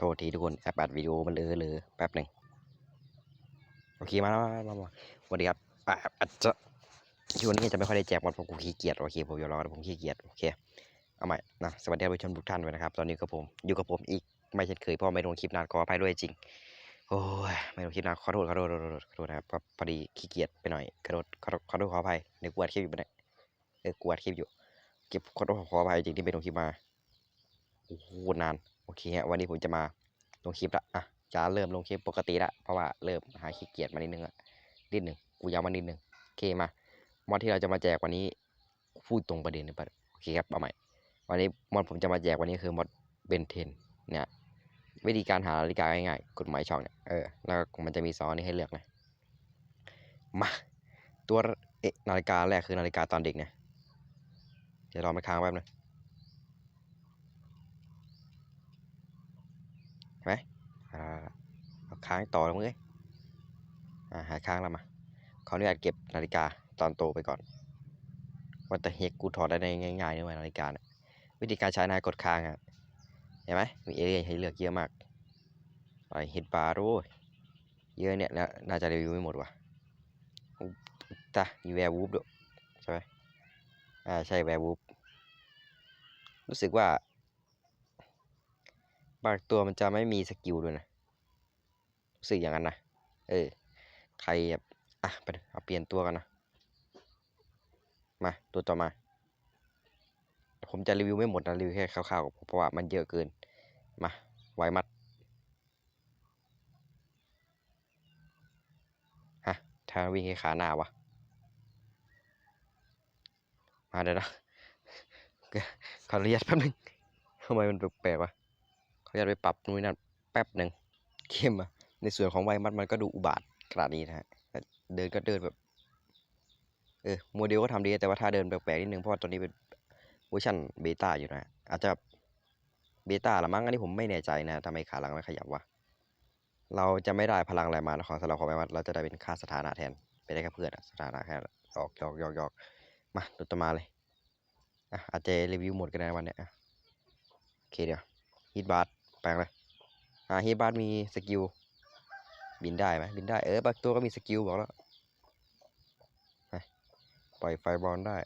โทษทีทุกคนแอปอัดวิดีโอมันเลอะเลยแป๊บหนึ่งโอเคมาแล้วมามาสวัสดีครับอะอาจจะช่วงนี้จะไม่ค่อยได้แจกมันเพราะกูขี้เกียจโอเคผมยอมรับผมขี้เกียจโอเคเอาใหม่นะสวัสดีท่านผู้ชมทุกท่านด้วยนะครับ ตอนนี้ก็ผมอยู่กับผมอีกไม่เช่นเคยเพราะไม่ลงคลิปนานขออภัยด้วยจริงโอ้ยไม่ลงคลิปนานขอโทษขอโทษขอโทษขอโทษนะครับพอดีขี้เกียจไปหน่อยขอโทษขอโทษขอโทษขออภัยเดี๋ยวกวดคลิปอยู่ไปเนี่ยเอกวดคลิปอยู่ เก็บขอโทษขออภัยจริงที่ไม่ลงคลิปมาโอ้โหนาน อเคฮะวันนี้ผมจะมาลงคลิปละอะจะเริ่มลงคลิปปกติละเพราะว่าเริ่มหายขี้เกียจมานิดนึงละนิดหนึ่งกูยาวมานิดนึงโอเคมามอดที่เราจะมาแจกวันนี้พูดตรงประเด็นเลยปะโอเคครับเอาใหม่วันนี้มอดผมจะมาแจกวันนี้คือมอดเบนเทนเนี่ยวิธีการหานาฬิกาง่ายๆกดหมายช่องเนี่ยเออแล้วมันจะมีซองนี้ให้เลือกนะมาตัวเอะนาฬิกาแรกคือนาฬิกาตอนเด็กเนี่ยเดี๋ยวรอมาค้างแป๊บนึง เห็นไหม อ่าค้างต่อแล้วมึงเอ้ยอ่าหายค้างแล้วมาขออนุญาตเก็บนาฬิกาตอนโตไปก่อนว่าแต่เฮกกูถอดได้ในง่ายๆนี่หว่านาฬิกาเนี่ยวิธีการใช้นายกดค้างอะเห็นไหมมีเอเรียให้เลือกเยอะมากไปเห็ดบาร์ด้วยเยอะเนี่ยน่าจะรีวิวไม่หมดว่ะอุ๊บตามีแวร์วูฟด้วยใช่ไหมอ่าใช่แวร์วูฟรู้สึกว่าบางตัวมันจะไม่มีสกิลด้วยนะ สึกอย่างนั้นนะ เออ ใครแบบอะไปเอะเอาเปลี่ยนตัวกันนะ มาตัวต่อมา ผมจะรีวิวไม่หมดนะรีวิวแค่คร่าวๆเพราะว่ามันเยอะเกิน มาไวมัดฮะทางวิ่งแค่ขาหน้าวะ มาเดี๋ยวนะขออนุญาตแป๊บนึงทำไมมันแปลกๆวะเขาจะไปปรับนู่นนนั่นแป๊บหนึ่งเข้มอะ ในส่วนของไวมัดมันก็ดูอุบาทขนาดนี้นะฮะเดินก็เดินแบบ เออโมเดลก็ทำดีแต่ว่าถ้าเดินแปลกๆนิดนึงเพราะตอนนี้เป็นเวอร์ชันเบต้าอยู่นะ อาจจะเบต้าละมั้งอันนี้ผมไม่แน่ใจนะทำไมขาหลังไม่ขยับวะเราจะไม่ได้พลังอะไรมาของสำหรับของไวมัดเราจะได้เป็นค่าสถานะแทนไปได้แค่เพื่อนสถานะแค่หยอกหยอกหยอกหยอกมาตัวต่อมาเลยอะอาจจะรีวิวหมดกันในวันเนี้ยโอเคเดี๋ยวฮิตบาร์แปลงเลยอ่าฮีบาร์มีสกิล บินได้ไหมบินได้เออบางตัวก็มีสกิลบอกแล้วปล่อยไฟบอลได้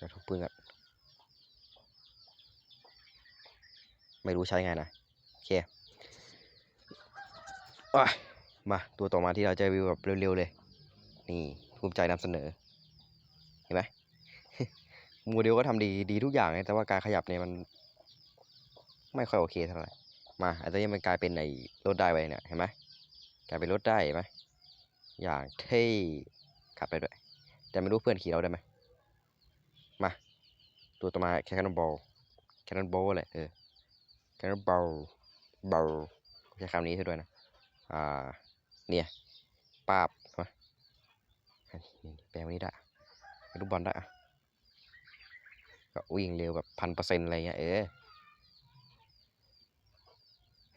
จะทุบปืนกันไม่รู้ใช้ไงนะโอเคมาตัวต่อมาที่เราจะวิวแบบเร็วๆเลย นี่ภูมิใจนำเสนอ เห็นไหมโมเดลก็ทำดีดีทุกอย่างเลยแต่ว่าการขยับเนี่ยมัน ไม่ค่อยโอเคเท่าไหร่ มาอันนี้มันกลายเป็นไอ้รถได้ไปเนี่ยเห็นไหมกลายเป็นรถได้เห็นไหมอย่างเท่ขับไปด้วย แต่ไม่รู้เพื่อนขี่เราได้ไหมมา ตัวต่อมาแคนนอนบอลแคนนอนบอลแหละเออแคนนอนบอลบอลใช้คำนี้ใช่ด้วยนะอ่าเนี่ยปาบมาแปลงวันนี้ได้ลูกบอลได้อะก็วิ่งเร็วแบบพันเปอร์เซ็นต์อะไรเงี้ยเออ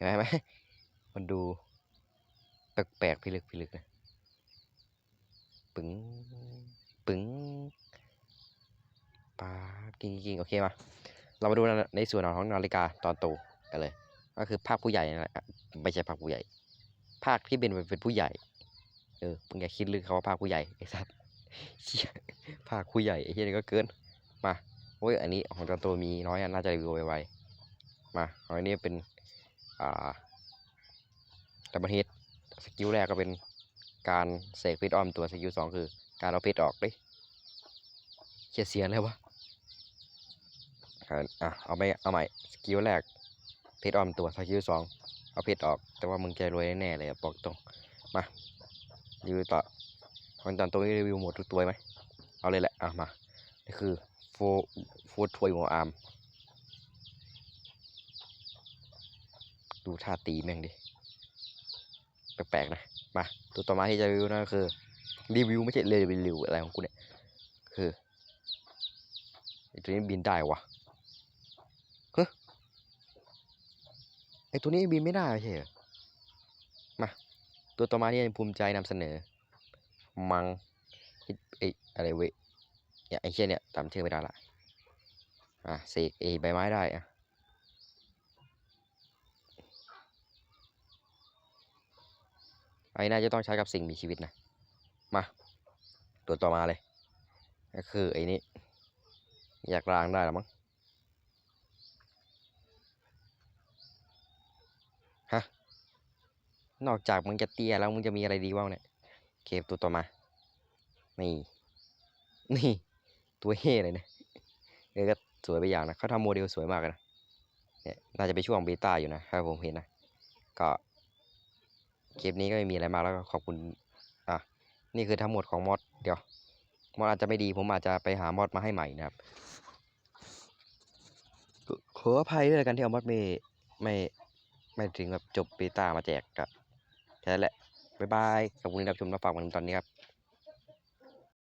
เห็นไหมมันดูแปลกๆพิลึกพิลึกนะปึ๋งปึ๋งปากิ้งกิ้งโอเคมาเรามาดูในส่วนของนาฬิกาตอนโตกันเลย ก็คือภาคผู้ใหญ่นะไม่ใช่ภาคผู้ใหญ่ ภาคที่เป็นเป็นผู้ใหญ่ เออมึงอย่าคิดลึกเขาว่าภาคผู้ใหญ่ไอ้สัสเหี้ยภาคผู้ใหญ่ไอ้เหี้ยนี่ก็เกินมาโอ้ยอันนี้ของตอนโตมีน้อยน่าจะรีวิวไวๆมาของอันนี้เป็น ดับเบิลเฮดสกิลแรกก็เป็นการเสกเพชรออมตัวสกิลสองคือ การเอาเพชรออกด้ยเขียเสียนเลยวะอะเอาไปเอาใหม่สกิลแรกเพชรออมตัวสกิลสองเอาเพชรออก แต่ว่ามึงใจรวยแน่เลยบอกตรงมารีวิวต่อคนตอนตัวนี้รีวิวหมดทุกตัวไหมเอาเลยแหละอะมานี่คือโฟโฟทวยหัวอาร์ม ดูท่าตีแม่งดิ แปลกๆนะ มาตัวต่อมาที่จะรีวิวนั่นก็คือ รีวิวไม่ใช่เลยรีวิวอะไรของกูเนี่ย คือไอตัวนี้บินได้วะเฮ้ยไอตัวนี้บินไม่ได้ใช่เหรอมา ตัวต่อมาที่ภูมิใจนำเสนอ มังฮิตไออะไรเว้ยเนี่ยไอเช่นเนี่ยจำชื่อไม่ได้ละอะเสกไอใบไม้ได้อะ ไอ้น่าจะต้องใช้กับสิ่งมีชีวิตนะ มา ตัวต่อมาเลย ก็คือไอ้นี่อยากรางได้หรอมั้ง ฮะ นอกจากมึงจะเตี้ยแล้วมึงจะมีอะไรดีบ้างเนี่ยเคตัวต่อมา นี่ นี่ ตัวเฮ่เลยเนี่ยเออก็สวยไปอย่างนะเขาทำโมเดลสวยมากเลยนะ เนี่ย น่าจะไปช่วงเบต้าอยู่นะครับผมเห็นนะ ก็ คลิปนี้ก็ไม่มีอะไรมากแล้วก็ขอบคุณ อะ นี่คือทั้งหมดของมอดเดี๋ยว มอดอาจจะไม่ดี ผมอาจจะไปหามอดมาให้ใหม่นะครับ ขออภัยด้วยกันที่เอามอดไม่ไม่ไม่ถึงแบบจบเบต้ามาแจกกับแค่นั้นแหละ บ๊ายบายขอบคุณที่รับชมรับฟังมาถึงตอนนี้ครับ